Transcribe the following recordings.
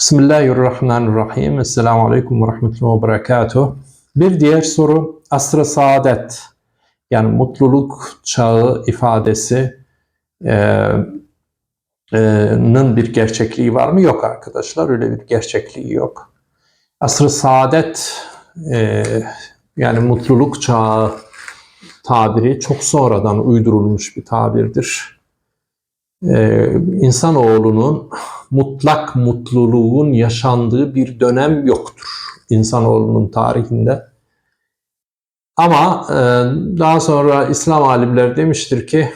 Bismillahirrahmanirrahim. Esselamu Aleyküm ve Rahmetullahi ve Berekatuhu. Bir diğer soru asr-ı saadet yani mutluluk çağı ifadesi e, e, nın bir gerçekliği var mı? Yok arkadaşlar öyle bir gerçekliği yok. Asr-ı saadet e, yani mutluluk çağı tabiri çok sonradan uydurulmuş bir tabirdir. Ee, insanoğlunun mutlak mutluluğun yaşandığı bir dönem yoktur insanoğlunun tarihinde. Ama e, daha sonra İslam alimler demiştir ki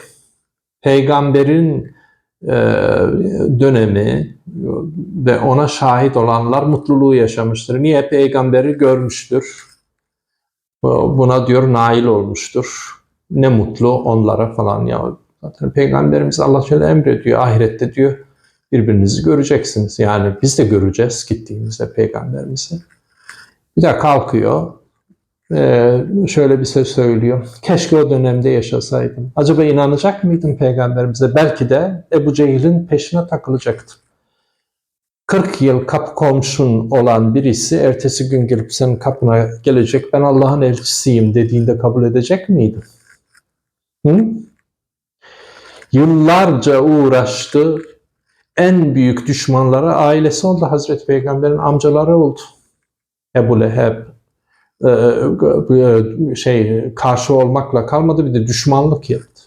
peygamberin e, dönemi ve ona şahit olanlar mutluluğu yaşamıştır. Niye? Peygamberi görmüştür. Buna diyor nail olmuştur. Ne mutlu onlara falan ya. Zaten Peygamberimiz Allah şöyle emrediyor ahirette diyor birbirinizi göreceksiniz. Yani biz de göreceğiz gittiğimizde peygamberimizi. Bir de kalkıyor şöyle bir söz söylüyor. Keşke o dönemde yaşasaydım. Acaba inanacak mıydım peygamberimize? Belki de Ebu Cehil'in peşine takılacaktım. 40 yıl kapı komşun olan birisi ertesi gün gelip senin kapına gelecek ben Allah'ın elçisiyim dediğinde kabul edecek miydin? Hı? Yıllarca uğraştı. En büyük düşmanları ailesi oldu. Hazreti Peygamber'in amcaları oldu. Ebu Leheb e, e, şey karşı olmakla kalmadı bir de düşmanlık yaptı.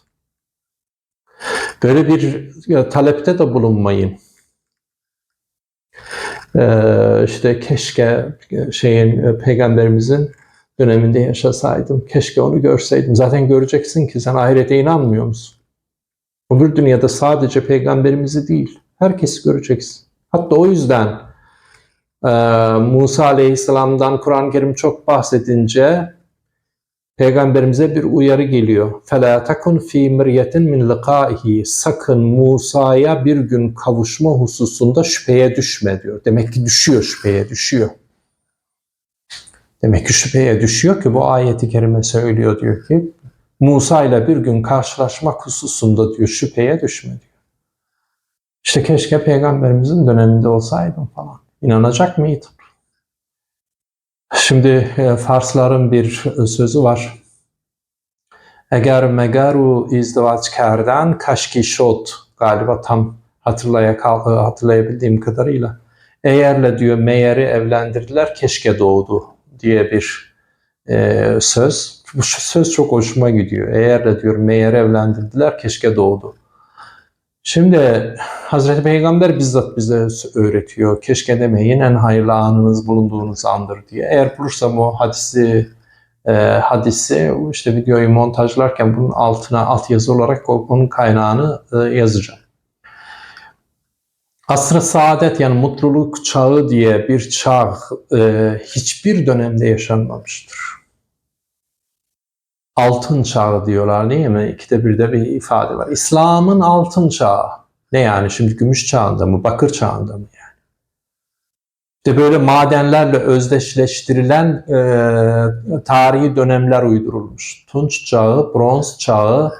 Böyle bir talepte de bulunmayın. İşte keşke şeyin peygamberimizin döneminde yaşasaydım. Keşke onu görseydim. Zaten göreceksin ki sen ahirete inanmıyor musun? Öbür dünyada sadece peygamberimizi değil, herkesi göreceksin. Hatta o yüzden e, Musa Aleyhisselam'dan Kur'an-ı Kerim çok bahsedince Peygamberimize bir uyarı geliyor. فَلَا تَكُنْ ف۪ي مِرْيَةٍ مِنْ لِقَائِهِ Sakın Musa'ya bir gün kavuşma hususunda şüpheye düşme diyor. Demek ki düşüyor şüpheye düşüyor. Demek ki şüpheye düşüyor ki bu ayeti kerime söylüyor diyor ki Musa ile bir gün karşılaşmak hususunda diyor şüpheye düşme diyor. İşte keşke peygamberimizin döneminde olsaydım falan. İnanacak mıydın? Şimdi e, Farsların bir sözü var. Eğer megaru izdivaç kerden kaşki şot galiba tam hatırlaya, hatırlayabildiğim kadarıyla. Eğerle diyor meyeri evlendirdiler keşke doğdu diye bir e, söz. Bu söz çok hoşuma gidiyor. Eğerle diyor meyeri evlendirdiler keşke doğdu. Şimdi Hazreti Peygamber bizzat bize öğretiyor. Keşke demeyin en hayırlı anınız bulunduğunuz andır diye. Eğer bulursam o hadisi e, hadisi işte videoyu montajlarken bunun altına alt yazı olarak onun kaynağını e, yazacağım. Asr-ı saadet yani mutluluk çağı diye bir çağ e, hiçbir dönemde yaşanmamıştır. Altın çağı diyorlar değil mi? İkide birde bir ifade var. İslam'ın altın çağı. Ne yani şimdi gümüş çağında mı, bakır çağında mı yani? İşte böyle madenlerle özdeşleştirilen e, tarihi dönemler uydurulmuş. Tunç çağı, bronz çağı,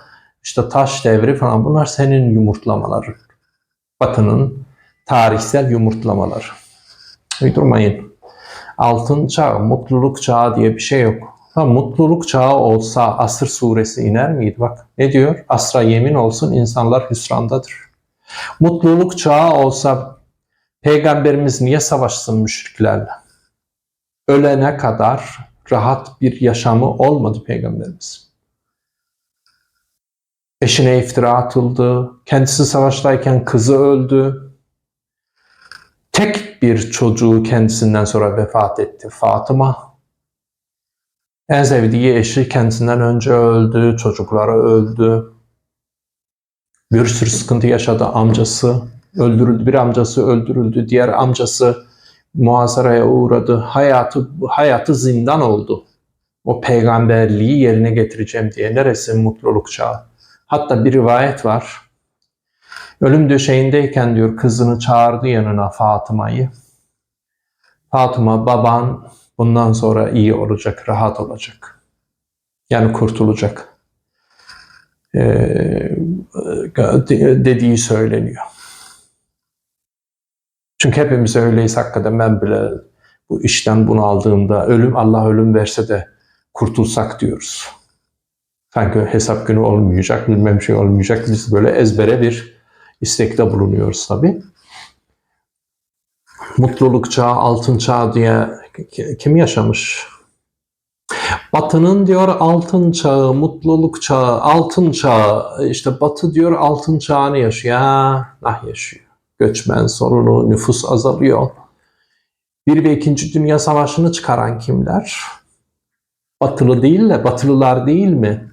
işte taş devri falan bunlar senin yumurtlamaları. Batının tarihsel yumurtlamalar. Uydurmayın. Altın çağ, mutluluk çağı diye bir şey yok. Ha, mutluluk çağı olsa Asır suresi iner miydi? Bak ne diyor? Asra yemin olsun insanlar hüsrandadır. Mutluluk çağı olsa Peygamberimiz niye savaşsın müşriklerle? Ölene kadar rahat bir yaşamı olmadı Peygamberimiz. Eşine iftira atıldı, kendisi savaştayken kızı öldü, Tek bir çocuğu kendisinden sonra vefat etti Fatıma. En sevdiği eşi kendisinden önce öldü, çocukları öldü. Bir sürü sıkıntı yaşadı amcası. Öldürüldü, bir amcası öldürüldü, diğer amcası muhasaraya uğradı. Hayatı, hayatı zindan oldu. O peygamberliği yerine getireceğim diye. Neresi mutluluk çağı? Hatta bir rivayet var. Ölüm döşeğindeyken diyor kızını çağırdı yanına Fatıma'yı. Fatıma baban bundan sonra iyi olacak, rahat olacak. Yani kurtulacak. Ee, dediği söyleniyor. Çünkü hepimiz öyleyiz hakikaten ben bile bu işten bunu aldığımda ölüm Allah ölüm verse de kurtulsak diyoruz. Sanki hesap günü olmayacak, bilmem şey olmayacak. Biz böyle ezbere bir istekte bulunuyoruz tabii. Mutluluk çağı, altın çağı diye kim yaşamış? Batı'nın diyor altın çağı, mutluluk çağı, altın çağı. İşte Batı diyor altın çağını yaşıyor. Nah yaşıyor. Göçmen sorunu, nüfus azalıyor. Bir ve ikinci Dünya Savaşı'nı çıkaran kimler? Batılı değil de Batılılar değil mi?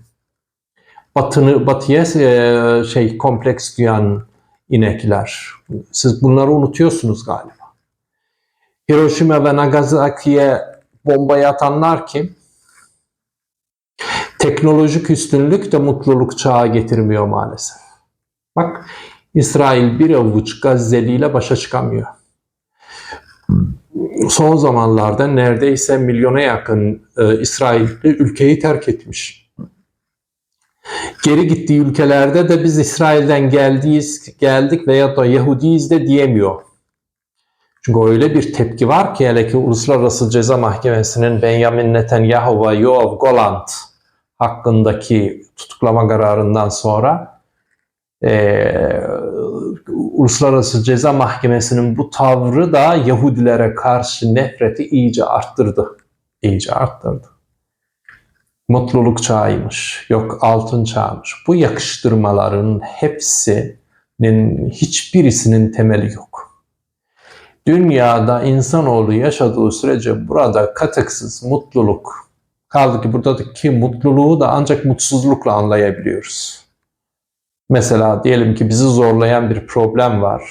Batını, batıya e, şey kompleks duyan inekler. Siz bunları unutuyorsunuz galiba. Hiroşima ve Nagasaki'ye bombayı atanlar kim? Teknolojik üstünlük de mutluluk çağı getirmiyor maalesef. Bak İsrail bir avuç Gazze'liyle başa çıkamıyor. Son zamanlarda neredeyse milyona yakın e, İsrailli ülkeyi terk etmiş. Geri gittiği ülkelerde de biz İsrail'den geldiyiz, geldik veya da Yahudiyiz de diyemiyor. Çünkü öyle bir tepki var ki hele ki Uluslararası Ceza Mahkemesi'nin Benjamin Netanyahu ve Yoav Golant hakkındaki tutuklama kararından sonra e, Uluslararası Ceza Mahkemesi'nin bu tavrı da Yahudilere karşı nefreti iyice arttırdı. İyice arttırdı. Mutluluk çağıymış, yok altın çağmış. Bu yakıştırmaların hepsinin hiçbirisinin temeli yok. Dünyada insanoğlu yaşadığı sürece burada katıksız mutluluk, kaldı ki buradaki mutluluğu da ancak mutsuzlukla anlayabiliyoruz. Mesela diyelim ki bizi zorlayan bir problem var.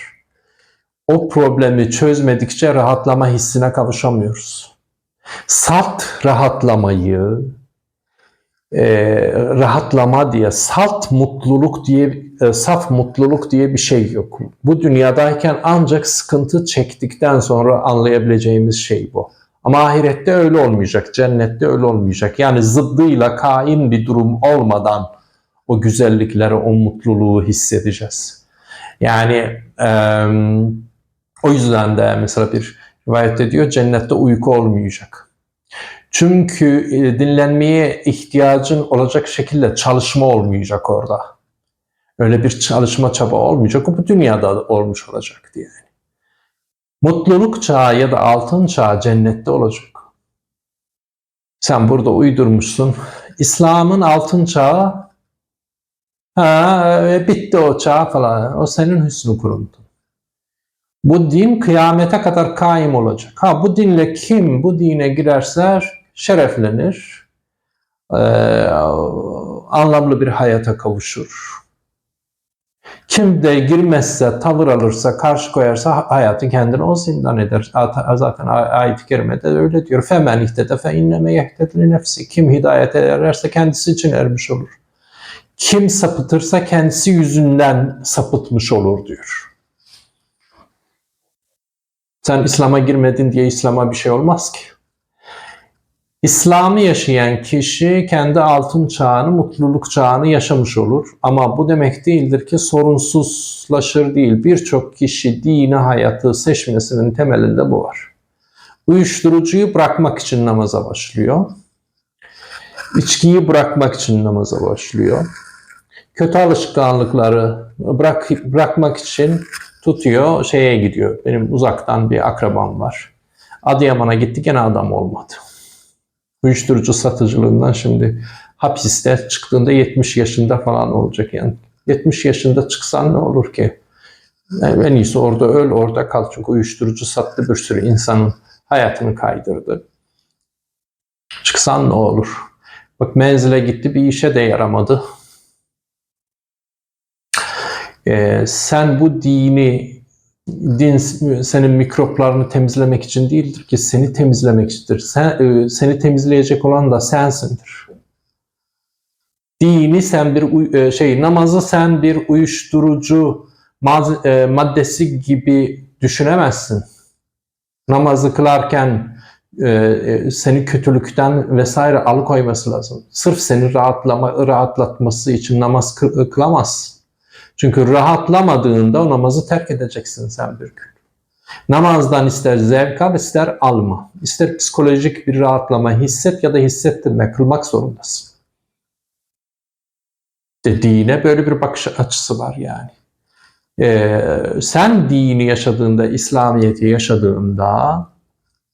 O problemi çözmedikçe rahatlama hissine kavuşamıyoruz. Salt rahatlamayı, e, rahatlama diye, salt mutluluk diye, e, saf mutluluk diye bir şey yok. Bu dünyadayken ancak sıkıntı çektikten sonra anlayabileceğimiz şey bu. Ama ahirette öyle olmayacak, cennette öyle olmayacak. Yani zıddıyla kain bir durum olmadan o güzellikleri, o mutluluğu hissedeceğiz. Yani e, o yüzden de mesela bir rivayette diyor cennette uyku olmayacak. Çünkü dinlenmeye ihtiyacın olacak şekilde çalışma olmayacak orada. Öyle bir çalışma çaba olmayacak. Bu dünyada olmuş olacak diye. Mutluluk çağı ya da altın çağı cennette olacak. Sen burada uydurmuşsun. İslam'ın altın çağı ha, bitti o çağ falan. O senin hüsnü kuruntu. Bu din kıyamete kadar kaim olacak. Ha bu dinle kim bu dine girerse şereflenir, e, anlamlı bir hayata kavuşur. Kim de girmezse, tavır alırsa, karşı koyarsa hayatı kendine o zindan eder. Zaten ayet-i kerimede öyle diyor. Femen ihtede fe inneme yehtedli nefsi. Kim hidayete ererse kendisi için ermiş olur. Kim sapıtırsa kendisi yüzünden sapıtmış olur diyor. Sen İslam'a girmedin diye İslam'a bir şey olmaz ki. İslam'ı yaşayan kişi kendi altın çağını, mutluluk çağını yaşamış olur. Ama bu demek değildir ki sorunsuzlaşır değil. Birçok kişi dini hayatı seçmesinin temelinde bu var. Uyuşturucuyu bırakmak için namaza başlıyor. İçkiyi bırakmak için namaza başlıyor. Kötü alışkanlıkları bırak, bırakmak için tutuyor, şeye gidiyor. Benim uzaktan bir akrabam var. Adıyaman'a gitti gene adam olmadı uyuşturucu satıcılığından şimdi hapiste çıktığında 70 yaşında falan olacak yani. 70 yaşında çıksan ne olur ki? Yani en iyisi orada öl, orada kal. Çünkü uyuşturucu sattı bir sürü insanın hayatını kaydırdı. Çıksan ne olur? Bak menzile gitti bir işe de yaramadı. Ee, sen bu dini din senin mikroplarını temizlemek için değildir ki seni temizlemek içindir. Sen, e, seni temizleyecek olan da sensindir. Dini sen bir e, şey namazı sen bir uyuşturucu e, maddesi gibi düşünemezsin. Namazı kılarken seni kötülükten vesaire alıkoyması lazım. Sırf seni rahatlama, rahatlatması için namaz kılamazsın. Çünkü rahatlamadığında o namazı terk edeceksin sen bir gün. Namazdan ister zevk al, ister alma. İster psikolojik bir rahatlama hisset ya da hissettirme, kılmak zorundasın. De dine böyle bir bakış açısı var yani. Ee, sen dini yaşadığında, İslamiyet'i yaşadığında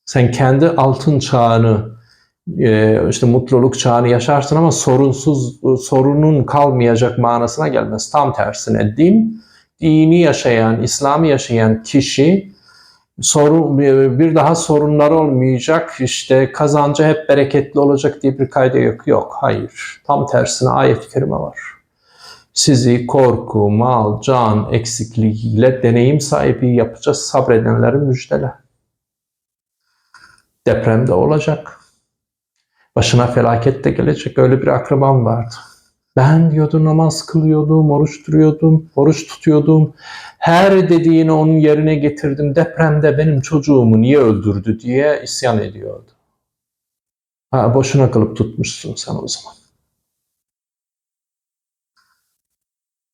sen kendi altın çağını, işte mutluluk çağını yaşarsın ama sorunsuz, sorunun kalmayacak manasına gelmez. Tam tersine din, dini yaşayan, İslam'ı yaşayan kişi sorun bir daha sorunlar olmayacak işte kazancı hep bereketli olacak diye bir kayda yok. Yok hayır. Tam tersine ayet-i kerime var. Sizi korku, mal, can eksikliğiyle deneyim sahibi yapacağız sabredenlerin müjdele. Deprem de olacak. Başına felaket de gelecek. Öyle bir akrabam vardı. Ben diyordu namaz kılıyordum, oruç duruyordum, oruç tutuyordum. Her dediğini onun yerine getirdim. Depremde benim çocuğumu niye öldürdü diye isyan ediyordu. Ha, boşuna kılıp tutmuşsun sen o zaman.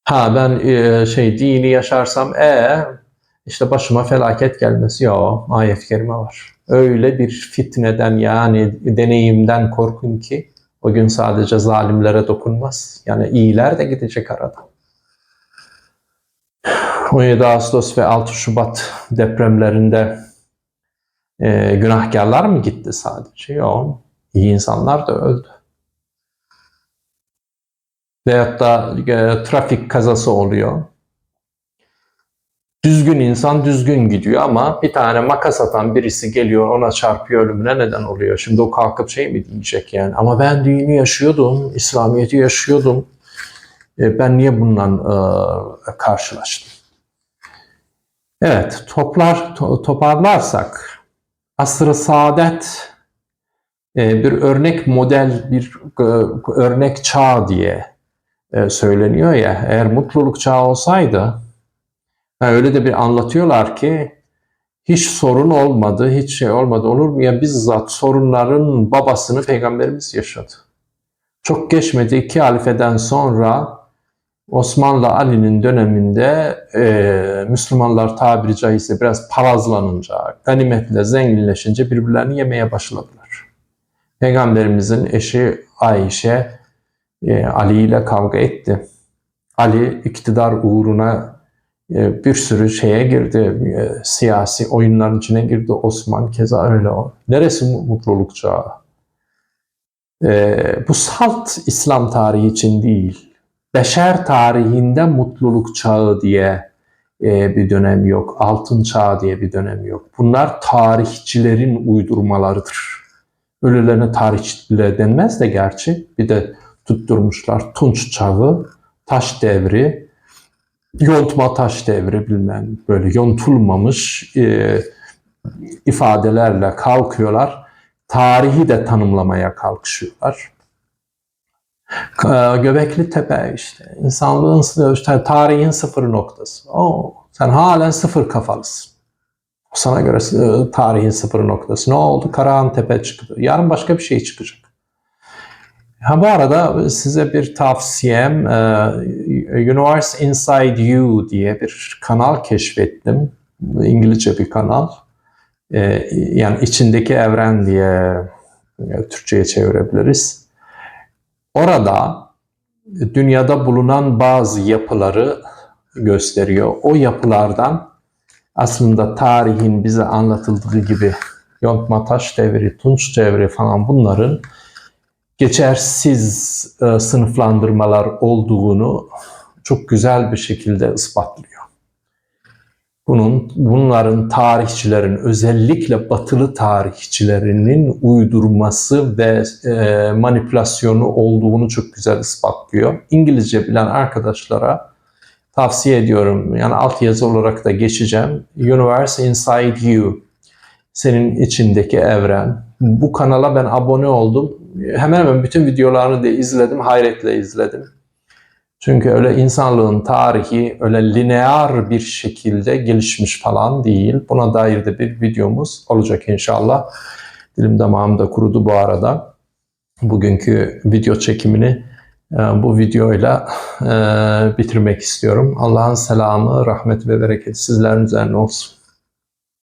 Ha ben e, şey dini yaşarsam e işte başıma felaket gelmesi yok. Ayet-i kerime var. Öyle bir fitneden yani deneyimden korkun ki o gün sadece zalimlere dokunmaz. Yani iyiler de gidecek arada. 17 Ağustos ve 6 Şubat depremlerinde e, günahkarlar mı gitti sadece? Yok. İyi insanlar da öldü. Veyahut da e, trafik kazası oluyor. Düzgün insan düzgün gidiyor ama bir tane makas atan birisi geliyor ona çarpıyor ölümüne neden oluyor. Şimdi o kalkıp şey mi diyecek yani ama ben dini yaşıyordum, İslamiyet'i yaşıyordum. E, ben niye bundan e, karşılaştım? Evet, toplar to, toparlarsak asr-ı saadet e, bir örnek model, bir örnek çağ diye söyleniyor ya. Eğer mutluluk çağı olsaydı Ha, öyle de bir anlatıyorlar ki hiç sorun olmadı, hiç şey olmadı. Olur mu ya bizzat sorunların babasını peygamberimiz yaşadı. Çok geçmedi iki halifeden sonra Osmanlı Ali'nin döneminde e, Müslümanlar tabiri caizse biraz parazlanınca, ganimetle zenginleşince birbirlerini yemeye başladılar. Peygamberimizin eşi Ayşe e, Ali ile kavga etti. Ali iktidar uğruna bir sürü şeye girdi. E, siyasi oyunların içine girdi. Osman keza öyle o. Neresi mutluluk çağı? E, bu salt İslam tarihi için değil. Beşer tarihinde mutluluk çağı diye bir dönem yok. Altın çağı diye bir dönem yok. Bunlar tarihçilerin uydurmalarıdır. Ölülerine tarihçiler denmez de gerçi. Bir de tutturmuşlar Tunç çağı, taş devri, yontma taş devri bilmem böyle yontulmamış e, ifadelerle kalkıyorlar. Tarihi de tanımlamaya kalkışıyorlar. Göbekli Tepe işte insanlığın işte tarihin sıfır noktası. Oo, sen halen sıfır kafalısın. Sana göre e, tarihin sıfır noktası. Ne oldu? Karahan Tepe çıktı. Yarın başka bir şey çıkacak. Ha bu arada size bir tavsiyem e, Universe Inside You diye bir kanal keşfettim. İngilizce bir kanal. E, yani içindeki evren diye e, Türkçe'ye çevirebiliriz. Orada dünyada bulunan bazı yapıları gösteriyor. O yapılardan aslında tarihin bize anlatıldığı gibi yontma taş devri, tunç devri falan bunların geçersiz e, sınıflandırmalar olduğunu çok güzel bir şekilde ispatlıyor. Bunun bunların tarihçilerin özellikle batılı tarihçilerinin uydurması ve e, manipülasyonu olduğunu çok güzel ispatlıyor. İngilizce bilen arkadaşlara tavsiye ediyorum. Yani alt yazı olarak da geçeceğim. Universe Inside You. Senin içindeki evren. Bu kanala ben abone oldum hemen hemen bütün videolarını da izledim, hayretle izledim. Çünkü öyle insanlığın tarihi öyle lineer bir şekilde gelişmiş falan değil. Buna dair de bir videomuz olacak inşallah. Dilim damağım da kurudu bu arada. Bugünkü video çekimini e, bu videoyla e, bitirmek istiyorum. Allah'ın selamı, rahmet ve bereketi sizlerin üzerine olsun.